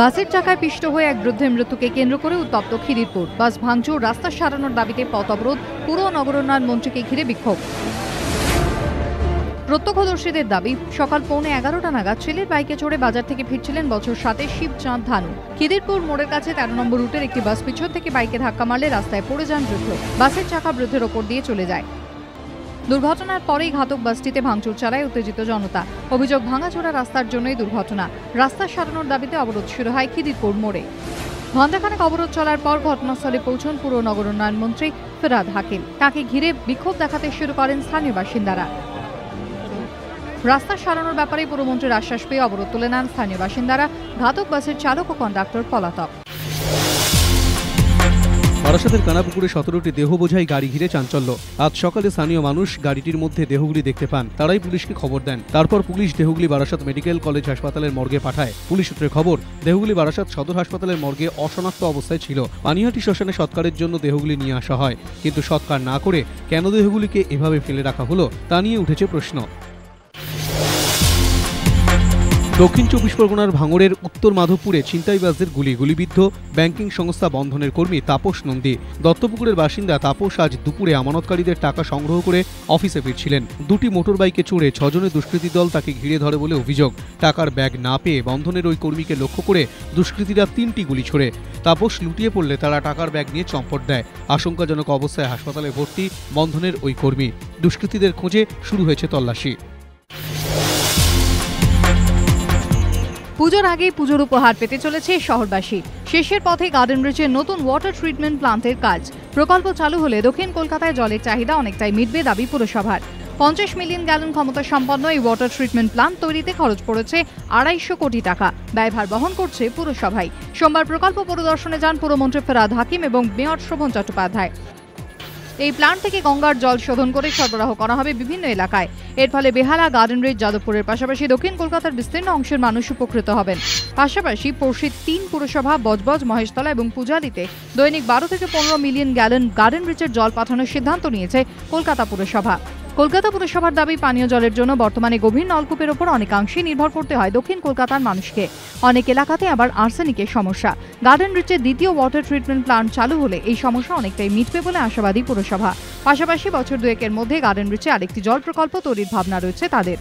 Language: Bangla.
বাসের চাকায় পিষ্ট হয়ে এক বৃদ্ধের মৃত্যুকে কেন্দ্র করে উত্তপ্ত খিদিরপুর। বাস ভাঙচুর, রাস্তা সারানোর দাবিতে পথ অবরোধ, পুর নগরোন্নয়ন মন্ত্রীকে ঘিরে বিক্ষোভ। প্রত্যক্ষদর্শীদের দাবি, সকাল পৌনে এগারোটা নাগাদ ছেলের বাইকে চড়ে বাজার থেকে ফিরছিলেন বছর সাতে শিবচাঁদ ধানু। খিদিরপুর মোড়ের কাছে তেরো নম্বর রুটের একটি বাস পিছন থেকে বাইকে ধাক্কা মারলে রাস্তায় পড়ে যান বৃদ্ধ। বাসের চাকা বৃদ্ধের ওপর দিয়ে চলে যায়। দুর্ঘটনার পরেই ঘাতক বাসটিতে ভাঙচুর চালায় উত্তেজিত জনতা। অভিযোগ ভাঙাচোরা রাস্তার জন্যই দুর্ঘটনা। রাস্তা সারানোর দাবিতে অবরোধ শুরু হয় খিদিরপুর মোড়ে। ঘণ্টাখানেক অবরোধ চলার পর ঘটনাস্থলে পৌঁছন পুর নগর উন্নয়ন মন্ত্রী ফেরাদ হাকিম। তাকে ঘিরে বিক্ষোভ দেখাতে শুরু করেন স্থানীয় বাসিন্দারা। রাস্তা সারানোর ব্যাপারে পুরমন্ত্রীর আশ্বাস পেয়ে অবরোধ তুলে নেন স্থানীয় বাসিন্দারা। ঘাতক বাসের চালক ও কন্ডাক্টর পলাতক। বারাসাতের কানাপুকুরে সতেরোটি দেহ বোঝাই গাড়ি ঘিরে চাঞ্চল্য। আজ সকালে স্থানীয় মানুষ গাড়িটির মধ্যে দেহগুলি দেখতে পান। তারাই পুলিশকে খবর দেন। তারপর পুলিশ দেহগুলি বারাসাত মেডিকেল কলেজ হাসপাতালের মর্গে পাঠায়। পুলিশ সূত্রে খবর, দেহগুলি বারাসাত সদর হাসপাতালের মর্গে অশনাক্ত অবস্থায় ছিল। পানিহাটি শ্মশানে সৎকারের জন্য দেহগুলি নিয়ে আসা হয়। কিন্তু সৎকার না করে কেন দেহগুলিকে এভাবে ফেলে রাখা হলো, তা নিয়ে উঠেছে প্রশ্ন। দক্ষিণ চব্বিশ পরগনার ভাঙড়ের উত্তর মাধবপুরে ছিনতাইবাজদের গুলি গুলিবিদ্ধ ব্যাংকিং সংস্থা বন্ধনের কর্মী তাপস নন্দী। দত্তপুকুরের বাসিন্দা তাপস আজ দুপুরে আমানতকারীদের টাকা সংগ্রহ করে অফিসে ফিরছিলেন। দুটি মোটর বাইকে চড়ে ছজনের দুষ্কৃতী দল তাকে ঘিরে ধরে বলে অভিযোগ। টাকার ব্যাগ না পেয়ে বন্ধনের ওই কর্মীকে লক্ষ্য করে দুষ্কৃতীরা তিনটি গুলি ছোড়ে। তাপস লুটিয়ে পড়লে তারা টাকার ব্যাগ নিয়ে চম্পট দেয়। আশঙ্কাজনক অবস্থায় হাসপাতালে ভর্তি বন্ধনের ওই কর্মী। দুষ্কৃতীদের খোঁজে শুরু হয়েছে তল্লাশি। পুজোর আগেই পুজোর উপহার পেতে চলেছে শহরবাসী। শেষের পথে গার্ডেন ব্রিজের নতুন ওয়াটার ট্রিটমেন্ট প্লান্টের কাজ। প্রকল্প চালু হলে দক্ষিণ কলকাতায় জলের চাহিদা অনেকটাই মিটবে দাবি পুরসভার। পঞ্চাশ মিলিয়ন গ্যালন ক্ষমতা সম্পন্ন এই ওয়াটার ট্রিটমেন্ট প্লান্ট তৈরিতে খরচ পড়েছে আড়াইশো কোটি টাকা। ব্যয়ভার বহন করছে পুরসভাই। সোমবার প্রকল্প পরিদর্শনে যান পুরমন্ত্রী ফেরাদ হাকিম এবং মেয়র শোভন চট্টোপাধ্যায়। এই প্লান্ট থেকে গঙ্গার জল শোধন করে সরবরাহ করা হবে বিভিন্ন এলাকায়। এর ফলে বেহালা গার্ডেন রেড যাদবপুরের পাশাপাশি দক্ষিণ কলকাতার বিস্তীর্ণ অংশের মানুষ উপকৃত হবেন। পাশাপাশি পড়শির তিন পুরসভা, বজবজ, মহেশতলা এবং পূজালিতে দৈনিক বারো থেকে পনেরো মিলিয়ন গ্যালন গার্ডেন রিচের জল পাঠানোর সিদ্ধান্ত নিয়েছে কলকাতা পুরসভা। কলকাতা পুরসভার দাবি, পানীয় জলের জন্য বর্তমানে গভীর নলকূপের ওপর অনেকাংশেই নির্ভর করতে হয় দক্ষিণ কলকাতার মানুষকে। অনেক এলাকাতে আবার আর্সেনিকের সমস্যা। গার্ডেন রিচের দ্বিতীয় ওয়াটার ট্রিটমেন্ট প্লান্ট চালু হলে এই সমস্যা অনেকটাই মিটবে বলে আশাবাদী পুরসভা। পাশাপাশি বছর দুয়েকের মধ্যে গার্ডেন রিচে আরেকটি জল প্রকল্প তৈরির ভাবনা রয়েছে তাদের।